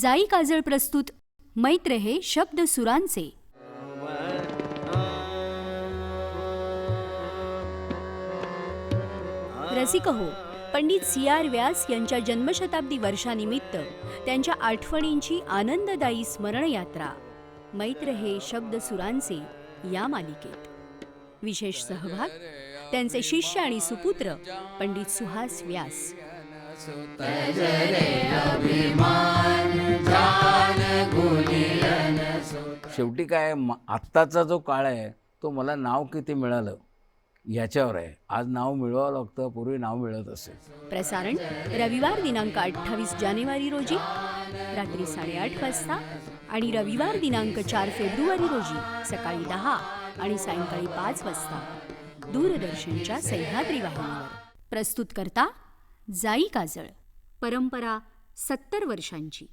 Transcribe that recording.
जाई काजळ प्रस्तुत मैत्र हे शब्द सुरांचे. रसिक हो पंडित सी आर व्यास यांच्या जन्मशताब्दी वर्षानिमित्त त्यांच्या आठवणींची आनंददायी स्मरणयात्रा मैत्र हे शब्द सुरांचे या मालिकेत. विशेष सहभाग त्यांचे शिष्य आणि सुपुत्र पंडित सुहास व्यास. शेवटी काय म- आत्ताचा जो काळ आहे तो मला नाव किती मिळालं याच्यावर आहे. आज नाव मिळवावं लागतं पूर्वी नाव मिळत असे प्रसारण रविवार दिनांक अठ्ठावीस जानेवारी रोजी रात्री साडेआठ वाजता आणि रविवार दिनांक चार फेब्रुवारी रोजी सकाळी दहा आणि सायंकाळी पाच वाजता दूरदर्शनच्या सह्याद्री वाहिनीवर. प्रस्तुत करता जाई काजळ. परंपरा सत्तर वर्षांची.